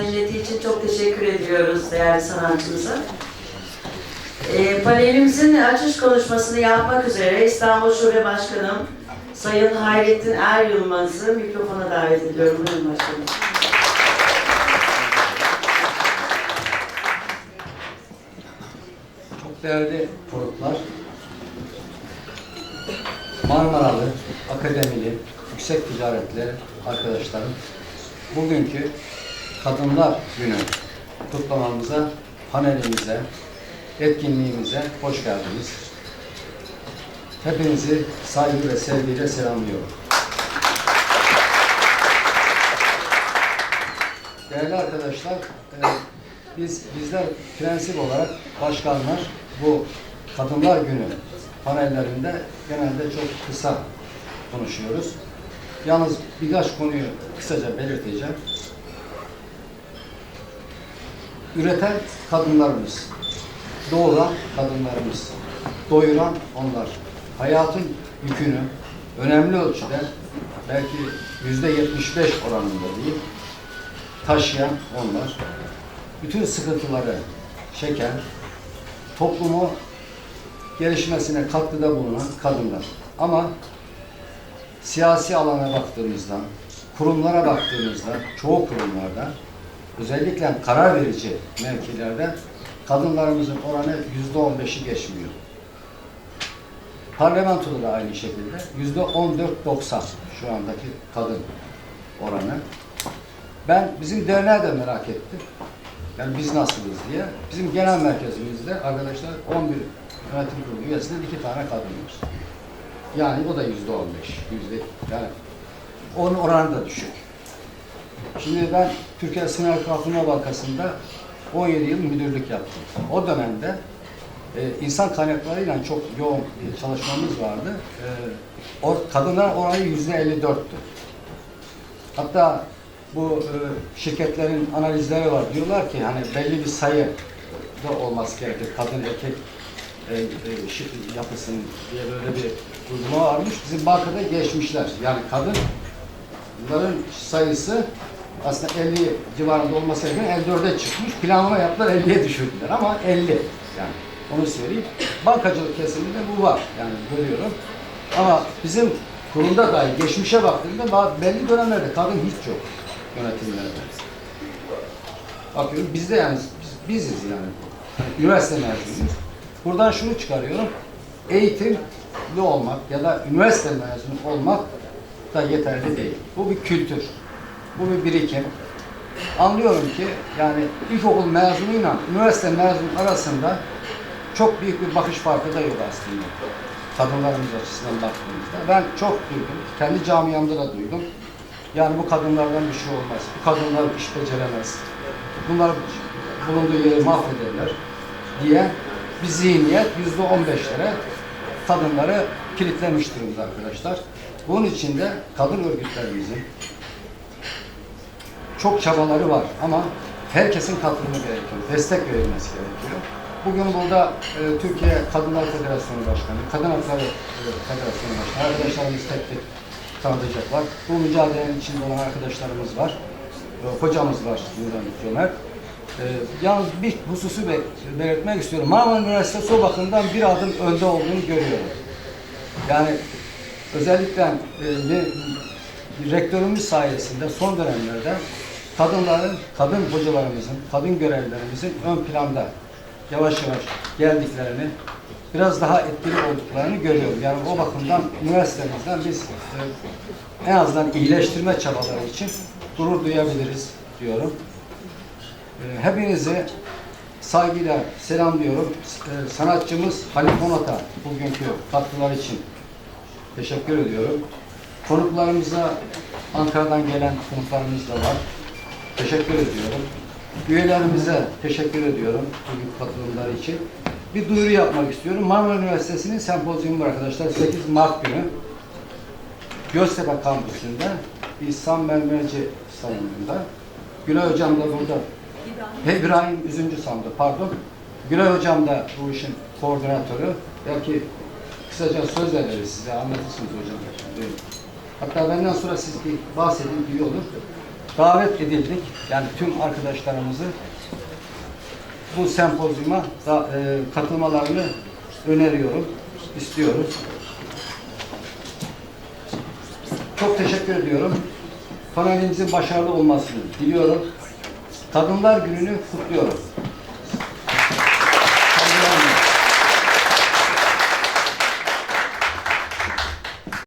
dinlediği için çok teşekkür ediyoruz değerli sanatçımıza. E, panelimizin açış konuşmasını yapmak üzere İstanbul Şube Başkanım Sayın Hayrettin Er Yılmaz'ı mikrofona davet ediyorum. Buyurun başkanım. Çok değerli konuklar, Marmaralı, akademili, yüksek ticaretli arkadaşlarım, bugünkü Kadınlar Günü kutlamamıza, panelimize, etkinliğimize hoş geldiniz. Hepinizi saygı ve sevgiyle selamlıyorum. Değerli arkadaşlar, e, biz bizler prensip olarak başkanlar bu Kadınlar Günü panellerinde genelde çok kısa konuşuyoruz. Yalnız birkaç konuyu kısaca belirteceğim. Üreten kadınlarımız, doğuran kadınlarımız, doyuran onlar. Hayatın yükünü önemli ölçüde belki yüzde 75 oranında değil, taşıyan onlar. Bütün sıkıntıları çeken, toplumu gelişmesine katkıda bulunan kadınlar. Ama siyasi alana baktığımızda, kurumlara baktığımızda, çoğu kurumlarda, özellikle karar verici mevkilerde kadınlarımızın oranı yüzde on beşi geçmiyor. Parlamentoda da aynı şekilde yüzde on dört doksan şu andaki kadın oranı. Ben bizim derneğe de merak ettim. Yani biz nasılız diye. Bizim genel merkezimizde arkadaşlar 11 yönetim kurulu üyesinden iki tane kadın var. Yani o da yüzde on beş, yüzde yani onun oranı da düşük. Şimdi ben Türkiye Sınır Kalkınma Bankası'nda 17 yıl müdürlük yaptım. O dönemde e, insan kaynaklarıyla çok yoğun bir çalışmamız vardı. E, o kadınlar oranı yüzde 54'tü. Hatta bu e, şirketlerin analizleri var. Diyorlar ki hani belli bir sayı da olması gerekir. Kadın erkek e, e, şi- yapısın diye böyle bir uygulama varmış. Bizim bankada geçmişler. Yani kadınların sayısı aslında 50 civarında olması gereken 54'e çıkmış. Planlama yaptılar 50'ye düşürdüler ama 50 yani onu söyleyeyim. Bankacılık kesiminde bu var yani görüyorum. Ama bizim kurumda dahi geçmişe baktığımda ba- belli dönemlerde kadın hiç yok yönetimlerde. Bakıyorum bizde yani biz, biziz yani üniversite mezunuyuz. Buradan şunu çıkarıyorum. Eğitimli olmak ya da üniversite mezunu olmak da yeterli değil. Bu bir kültür. Bu bir birikim. Anlıyorum ki yani ilkokul mezunuyla üniversite mezunu arasında çok büyük bir bakış farkı da yok aslında. Kadınlarımız açısından baktığımızda. Ben çok duydum. Kendi camiamda da duydum. Yani bu kadınlardan bir şey olmaz. Bu kadınlar iş beceremez. Bunlar bulunduğu yeri mahvederler diye bir zihniyet yüzde on beşlere kadınları kilitlemiş durumda arkadaşlar. Bunun için de kadın örgütlerimizin çok çabaları var ama herkesin katılımı gerekiyor, destek verilmesi gerekiyor. Bugün burada e, Türkiye Kadınlar Federasyonu Başkanı, Kadın Hakları e, Federasyonu Başkanı arkadaşlarımız tek tek tanıtacaklar. Bu mücadelenin içinde olan arkadaşlarımız var. E, hocamız var Nurhan Cömert. E, yalnız bir hususu be, belirtmek istiyorum. Marmara Üniversitesi o bakımdan bir adım önde olduğunu görüyorum. Yani özellikle e, rektörümüz sayesinde son dönemlerde kadınların, kadın hocalarımızın, kadın görevlilerimizin ön planda yavaş yavaş geldiklerini, biraz daha etkili olduklarını görüyorum. Yani o bakımdan üniversitemizden biz e, en azından iyileştirme çabaları için gurur duyabiliriz diyorum. E, Hepinizi saygıyla selamlıyorum. E, Sanatçımız Halil Konat'a bugünkü katkılar için teşekkür ediyorum. Konuklarımıza Ankara'dan gelen konuklarımız da var. Teşekkür ediyorum. Üyelerimize teşekkür ediyorum bugün katılımları için. Bir duyuru yapmak istiyorum. Marmara Üniversitesi'nin sempozyumu var arkadaşlar. 8 Mart günü Göztepe kampüsünde İhsan Mermerci salonunda. Gülay Hocam da burada. He, İbrahim Üzüncü sandı pardon. Gülay Hocam da bu işin koordinatörü. Belki kısaca söz de veririz size anlatırsınız hocam. Hatta benden sonra siz bir bahsedin iyi olur. davet edildik. Yani tüm arkadaşlarımızı bu sempozyuma da, e, katılmalarını öneriyorum, istiyoruz. Çok teşekkür ediyorum. Panelimizin başarılı olmasını diliyorum. Kadınlar Günü'nü kutluyorum.